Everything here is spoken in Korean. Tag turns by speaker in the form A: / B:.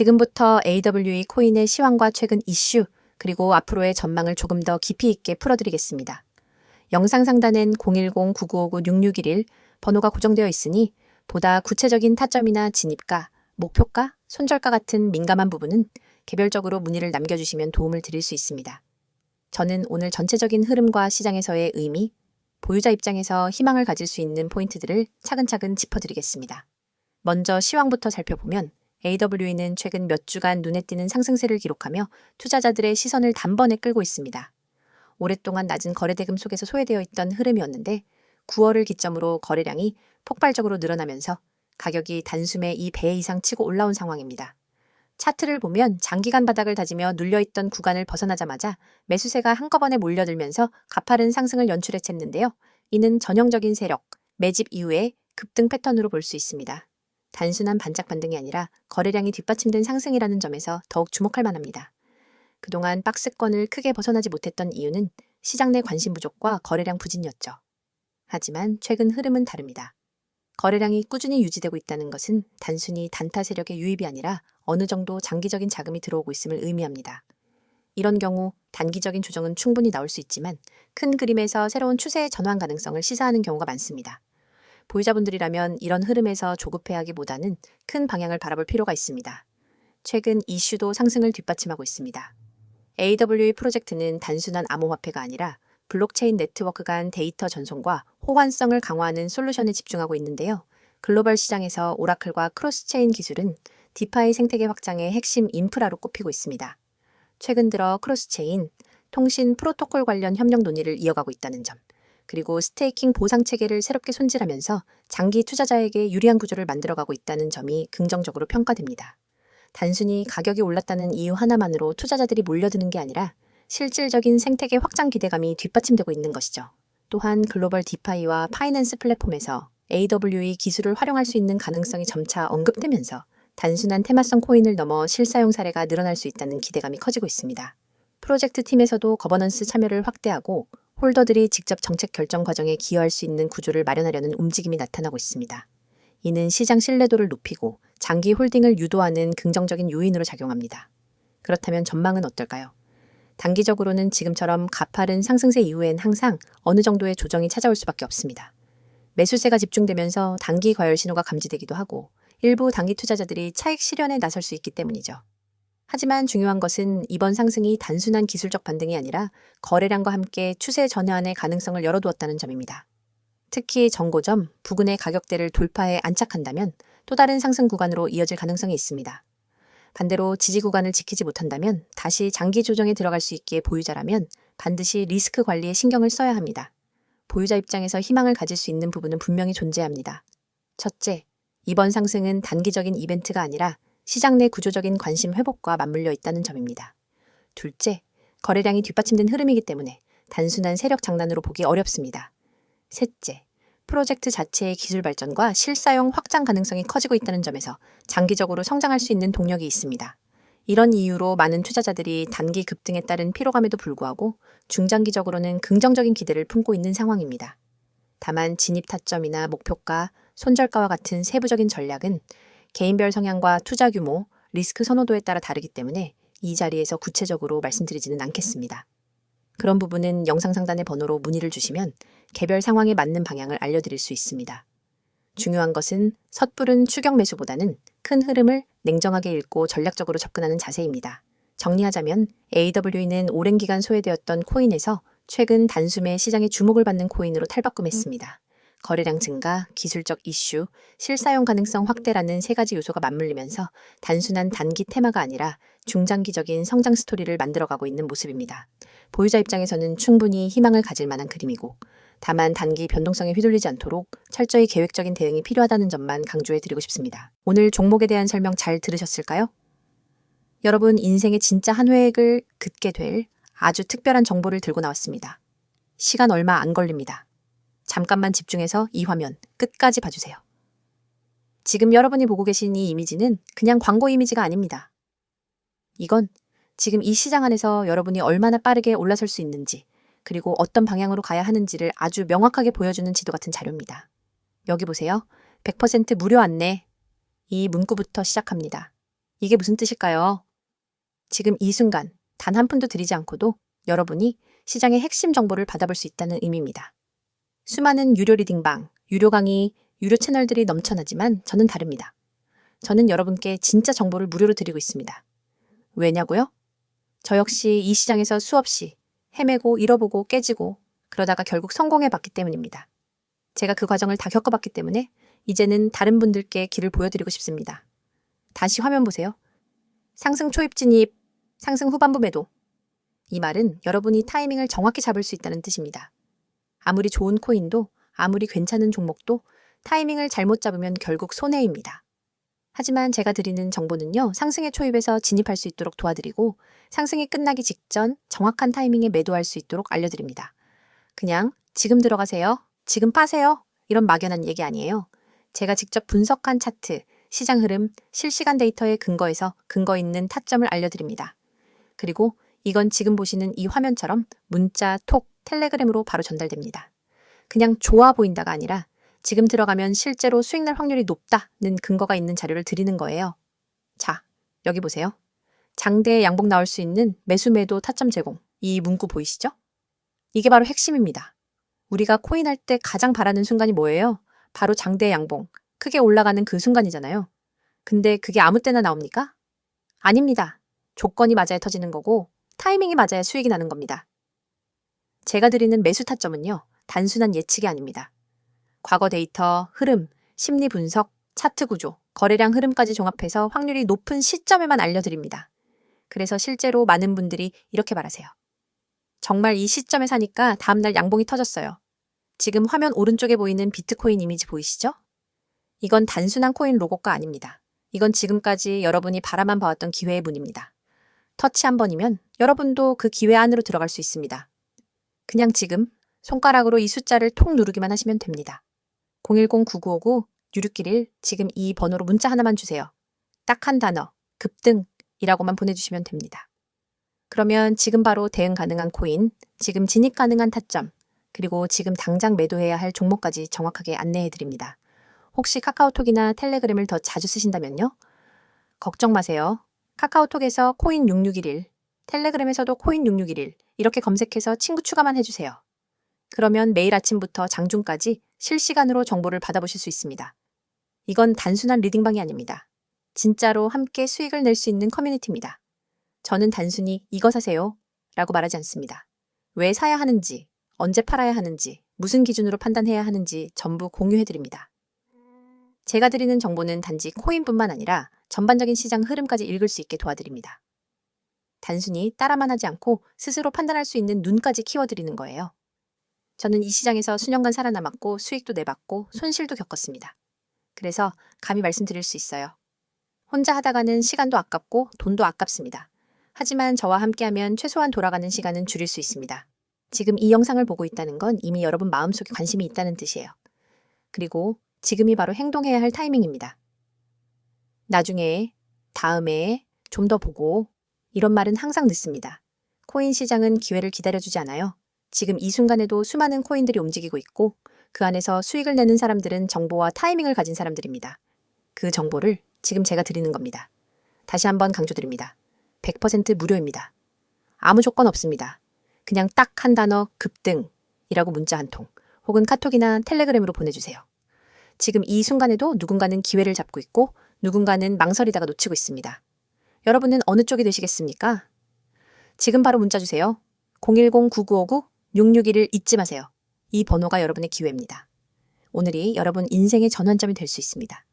A: 지금부터 AWE 코인의 시황과 최근 이슈, 그리고 앞으로의 전망을 조금 더 깊이 있게 풀어드리겠습니다. 영상 상단엔 010-9959-6611 번호가 고정되어 있으니 보다 구체적인 타점이나 진입가, 목표가, 손절가 같은 민감한 부분은 개별적으로 문의를 남겨주시면 도움을 드릴 수 있습니다. 저는 오늘 전체적인 흐름과 시장에서의 의미, 보유자 입장에서 희망을 가질 수 있는 포인트들을 차근차근 짚어드리겠습니다. 먼저 시황부터 살펴보면 AWE는 최근 몇 주간 눈에 띄는 상승세를 기록하며 투자자들의 시선을 단번에 끌고 있습니다. 오랫동안 낮은 거래대금 속에서 소외되어 있던 흐름이었는데 9월을 기점으로 거래량이 폭발적으로 늘어나면서 가격이 단숨에 이배 이상 치고 올라온 상황입니다. 차트를 보면 장기간 바닥을 다지며 눌려있던 구간을 벗어나자마자 매수세가 한꺼번에 몰려들면서 가파른 상승을 연출해 챘는데요. 이는 전형적인 세력, 매집 이후의 급등 패턴으로 볼 수 있습니다. 단순한 반짝 반등이 아니라 거래량이 뒷받침된 상승이라는 점에서 더욱 주목할 만합니다. 그동안 박스권을 크게 벗어나지 못했던 이유는 시장 내 관심 부족과 거래량 부진이었죠. 하지만 최근 흐름은 다릅니다. 거래량이 꾸준히 유지되고 있다는 것은 단순히 단타 세력의 유입이 아니라 어느 정도 장기적인 자금이 들어오고 있음을 의미합니다. 이런 경우 단기적인 조정은 충분히 나올 수 있지만 큰 그림에서 새로운 추세의 전환 가능성을 시사하는 경우가 많습니다. 보유자분들이라면 이런 흐름에서 조급해하기보다는 큰 방향을 바라볼 필요가 있습니다. 최근 이슈도 상승을 뒷받침하고 있습니다. AWE 프로젝트는 단순한 암호화폐가 아니라 블록체인 네트워크 간 데이터 전송과 호환성을 강화하는 솔루션에 집중하고 있는데요. 글로벌 시장에서 오라클과 크로스체인 기술은 디파이 생태계 확장의 핵심 인프라로 꼽히고 있습니다. 최근 들어 크로스체인, 통신 프로토콜 관련 협력 논의를 이어가고 있다는 점, 그리고 스테이킹 보상 체계를 새롭게 손질하면서 장기 투자자에게 유리한 구조를 만들어가고 있다는 점이 긍정적으로 평가됩니다. 단순히 가격이 올랐다는 이유 하나만으로 투자자들이 몰려드는 게 아니라 실질적인 생태계 확장 기대감이 뒷받침되고 있는 것이죠. 또한 글로벌 디파이와 파이낸스 플랫폼에서 AWE 기술을 활용할 수 있는 가능성이 점차 언급되면서 단순한 테마성 코인을 넘어 실사용 사례가 늘어날 수 있다는 기대감이 커지고 있습니다. 프로젝트 팀에서도 거버넌스 참여를 확대하고 홀더들이 직접 정책 결정 과정에 기여할 수 있는 구조를 마련하려는 움직임이 나타나고 있습니다. 이는 시장 신뢰도를 높이고 장기 홀딩을 유도하는 긍정적인 요인으로 작용합니다. 그렇다면 전망은 어떨까요? 단기적으로는 지금처럼 가파른 상승세 이후엔 항상 어느 정도의 조정이 찾아올 수밖에 없습니다. 매수세가 집중되면서 단기 과열 신호가 감지되기도 하고 일부 단기 투자자들이 차익 실현에 나설 수 있기 때문이죠. 하지만 중요한 것은 이번 상승이 단순한 기술적 반등이 아니라 거래량과 함께 추세 전환의 가능성을 열어두었다는 점입니다. 특히 정고점, 부근의 가격대를 돌파해 안착한다면 또 다른 상승 구간으로 이어질 가능성이 있습니다. 반대로 지지 구간을 지키지 못한다면 다시 장기 조정에 들어갈 수 있기에 보유자라면 반드시 리스크 관리에 신경을 써야 합니다. 보유자 입장에서 희망을 가질 수 있는 부분은 분명히 존재합니다. 첫째, 이번 상승은 단기적인 이벤트가 아니라 시장 내 구조적인 관심 회복과 맞물려 있다는 점입니다. 둘째, 거래량이 뒷받침된 흐름이기 때문에 단순한 세력 장난으로 보기 어렵습니다. 셋째, 프로젝트 자체의 기술 발전과 실사용 확장 가능성이 커지고 있다는 점에서 장기적으로 성장할 수 있는 동력이 있습니다. 이런 이유로 많은 투자자들이 단기 급등에 따른 피로감에도 불구하고 중장기적으로는 긍정적인 기대를 품고 있는 상황입니다. 다만 진입 타점이나 목표가, 손절가와 같은 세부적인 전략은 개인별 성향과 투자 규모, 리스크 선호도에 따라 다르기 때문에 이 자리에서 구체적으로 말씀드리지는 않겠습니다. 그런 부분은 영상 상단의 번호로 문의를 주시면 개별 상황에 맞는 방향을 알려드릴 수 있습니다. 중요한 것은 섣부른 추격 매수보다는 큰 흐름을 냉정하게 읽고 전략적으로 접근하는 자세입니다. 정리하자면 AWE는 오랜 기간 소외되었던 코인에서 최근 단숨에 시장의 주목을 받는 코인으로 탈바꿈했습니다. 거래량 증가, 기술적 이슈, 실사용 가능성 확대라는 세 가지 요소가 맞물리면서 단순한 단기 테마가 아니라 중장기적인 성장 스토리를 만들어가고 있는 모습입니다. 보유자 입장에서는 충분히 희망을 가질 만한 그림이고 다만 단기 변동성에 휘둘리지 않도록 철저히 계획적인 대응이 필요하다는 점만 강조해 드리고 싶습니다. 오늘 종목에 대한 설명 잘 들으셨을까요? 여러분 인생의 진짜 한 획을 긋게 될 아주 특별한 정보를 들고 나왔습니다. 시간 얼마 안 걸립니다. 잠깐만 집중해서 이 화면 끝까지 봐주세요. 지금 여러분이 보고 계신 이 이미지는 그냥 광고 이미지가 아닙니다. 이건 지금 이 시장 안에서 여러분이 얼마나 빠르게 올라설 수 있는지, 그리고 어떤 방향으로 가야 하는지를 아주 명확하게 보여주는 지도 같은 자료입니다. 여기 보세요. 100% 무료 안내. 이 문구부터 시작합니다. 이게 무슨 뜻일까요? 지금 이 순간 단 한 푼도 들이지 않고도 여러분이 시장의 핵심 정보를 받아볼 수 있다는 의미입니다. 수많은 유료 리딩방, 유료 강의, 유료 채널들이 넘쳐나지만 저는 다릅니다. 저는 여러분께 진짜 정보를 무료로 드리고 있습니다. 왜냐고요? 저 역시 이 시장에서 수없이 헤매고 잃어보고 깨지고 그러다가 결국 성공해 봤기 때문입니다. 제가 그 과정을 다 겪어봤기 때문에 이제는 다른 분들께 길을 보여드리고 싶습니다. 다시 화면 보세요. 상승 초입 진입, 상승 후반부 매도. 이 말은 여러분이 타이밍을 정확히 잡을 수 있다는 뜻입니다. 아무리 좋은 코인도 아무리 괜찮은 종목도 타이밍을 잘못 잡으면 결국 손해입니다. 하지만 제가 드리는 정보는요, 상승의 초입에서 진입할 수 있도록 도와드리고, 상승이 끝나기 직전 정확한 타이밍에 매도할 수 있도록 알려드립니다. 그냥 지금 들어가세요. 지금 빠세요. 이런 막연한 얘기 아니에요. 제가 직접 분석한 차트, 시장 흐름, 실시간 데이터에 근거해서 근거 있는 타점을 알려드립니다. 그리고 이건 지금 보시는 이 화면처럼 문자, 톡, 텔레그램으로 바로 전달됩니다. 그냥 좋아 보인다가 아니라 지금 들어가면 실제로 수익 날 확률이 높다는 근거가 있는 자료를 드리는 거예요. 자, 여기 보세요. 장대에 양봉 나올 수 있는 매수 매도 타점 제공. 이 문구 보이시죠? 이게 바로 핵심입니다. 우리가 코인 할 때 가장 바라는 순간이 뭐예요? 바로 장대 양봉. 크게 올라가는 그 순간이잖아요. 근데 그게 아무 때나 나옵니까? 아닙니다. 조건이 맞아야 터지는 거고 타이밍이 맞아야 수익이 나는 겁니다. 제가 드리는 매수 타점은요. 단순한 예측이 아닙니다. 과거 데이터, 흐름, 심리 분석, 차트 구조, 거래량 흐름까지 종합해서 확률이 높은 시점에만 알려드립니다. 그래서 실제로 많은 분들이 이렇게 말하세요. 정말 이 시점에 사니까 다음날 양봉이 터졌어요. 지금 화면 오른쪽에 보이는 비트코인 이미지 보이시죠? 이건 단순한 코인 로고가 아닙니다. 이건 지금까지 여러분이 바라만 봐왔던 기회의 문입니다. 터치 한 번이면 여러분도 그 기회 안으로 들어갈 수 있습니다. 그냥 지금 손가락으로 이 숫자를 톡 누르기만 하시면 됩니다. 010-9959-6611 지금 이 번호로 문자 하나만 주세요. 딱 한 단어, 급등이라고만 보내주시면 됩니다. 그러면 지금 바로 대응 가능한 코인, 지금 진입 가능한 타점, 그리고 지금 당장 매도해야 할 종목까지 정확하게 안내해 드립니다. 혹시 카카오톡이나 텔레그램을 더 자주 쓰신다면요? 걱정 마세요. 카카오톡에서 코인 6611, 텔레그램에서도 코인 6611 이렇게 검색해서 친구 추가만 해주세요. 그러면 매일 아침부터 장중까지 실시간으로 정보를 받아보실 수 있습니다. 이건 단순한 리딩방이 아닙니다. 진짜로 함께 수익을 낼 수 있는 커뮤니티입니다. 저는 단순히 이거 사세요 라고 말하지 않습니다. 왜 사야 하는지, 언제 팔아야 하는지, 무슨 기준으로 판단해야 하는지 전부 공유해드립니다. 제가 드리는 정보는 단지 코인뿐만 아니라 전반적인 시장 흐름까지 읽을 수 있게 도와드립니다. 단순히 따라만 하지 않고 스스로 판단할 수 있는 눈까지 키워드리는 거예요. 저는 이 시장에서 수년간 살아남았고 수익도 내봤고 손실도 겪었습니다. 그래서 감히 말씀드릴 수 있어요. 혼자 하다가는 시간도 아깝고 돈도 아깝습니다. 하지만 저와 함께하면 최소한 돌아가는 시간은 줄일 수 있습니다. 지금 이 영상을 보고 있다는 건 이미 여러분 마음속에 관심이 있다는 뜻이에요. 그리고 지금이 바로 행동해야 할 타이밍입니다. 나중에, 다음에, 좀 더 보고, 이런 말은 항상 늦습니다. 코인 시장은 기회를 기다려주지 않아요. 지금 이 순간에도 수많은 코인들이 움직이고 있고, 그 안에서 수익을 내는 사람들은 정보와 타이밍을 가진 사람들입니다. 그 정보를 지금 제가 드리는 겁니다. 다시 한번 강조드립니다. 100% 무료입니다. 아무 조건 없습니다. 그냥 딱 한 단어 급등이라고 문자 한 통, 혹은 카톡이나 텔레그램으로 보내주세요. 지금 이 순간에도 누군가는 기회를 잡고 있고 누군가는 망설이다가 놓치고 있습니다. 여러분은 어느 쪽이 되시겠습니까? 지금 바로 문자 주세요. 010-9959-6611 잊지 마세요. 이 번호가 여러분의 기회입니다. 오늘이 여러분 인생의 전환점이 될 수 있습니다.